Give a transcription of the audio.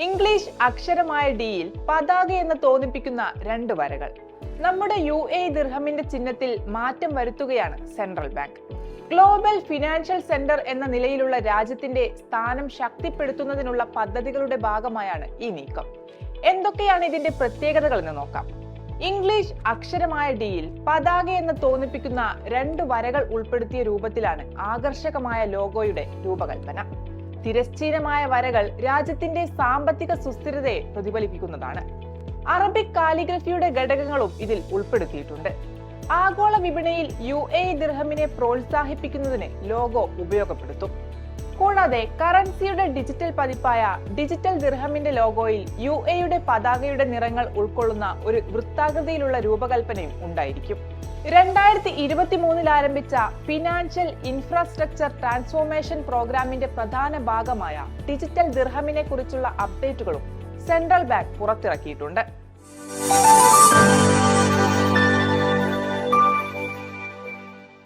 English അക്ഷരമായ ഡിയിൽ പതാക എന്ന് തോന്നിപ്പിക്കുന്ന രണ്ട് വരകൾ. നമ്മുടെ യു എ ദിർഹമിന്റെ ചിഹ്നത്തിൽ മാറ്റം വരുത്തുകയാണ് central bank. Global financial centre എന്ന നിലയിലുള്ള രാജ്യത്തിന്റെ സ്ഥാനം ശക്തിപ്പെടുത്തുന്നതിനുള്ള പദ്ധതികളുടെ ഭാഗമായാണ് ഈ നീക്കം. എന്തൊക്കെയാണ് ഇതിന്റെ പ്രത്യേകതകൾ എന്ന് നോക്കാം. ഇംഗ്ലീഷ് അക്ഷരമായ ഡിയിൽ പതാക എന്ന് തോന്നിപ്പിക്കുന്ന രണ്ട് വരകൾ ഉൾപ്പെടുത്തിയ രൂപത്തിലാണ് ആകർഷകമായ ലോഗോയുടെ രൂപകൽപ്പന. തിരശ്ചീനമായ വരകൾ രാജ്യത്തിന്റെ സാമ്പത്തിക സുസ്ഥിരതയെ പ്രതിഫലിപ്പിക്കുന്നതാണ്. അറബിക് കാലിഗ്രഫിയുടെ ഘടകങ്ങളും ഇതിൽ ഉൾപ്പെടുത്തിയിട്ടുണ്ട്. ആഗോള വിപണിയിൽ യു എ ദിർഹമിനെ പ്രോത്സാഹിപ്പിക്കുന്നതിന് ലോഗോ ഉപയോഗപ്പെടുത്തും. കൂടാതെ കറൻസിയുടെ ഡിജിറ്റൽ പതിപ്പായ ഡിജിറ്റൽ ദിർഹമിന്റെ ലോഗോയിൽ യു എയുടെ പതാകയുടെ നിറങ്ങൾ ഉൾക്കൊള്ളുന്ന ഒരു വൃത്താകൃതിയിലുള്ള രൂപകൽപ്പനയും ഉണ്ടായിരിക്കും. രണ്ടായിരത്തി ഇരുപത്തി മൂന്നിൽ ആരംഭിച്ച ഫിനാൻഷ്യൽ ഇൻഫ്രാസ്ട്രക്ചർ ട്രാൻസ്ഫോർമേഷൻ പ്രോഗ്രാമിന്റെ പ്രധാന ഭാഗമായ ഡിജിറ്റൽ ദിർഹമിനെ കുറിച്ചുള്ള അപ്ഡേറ്റുകളും സെൻട്രൽ ബാങ്ക് പുറത്തിറക്കിയിട്ടുണ്ട്.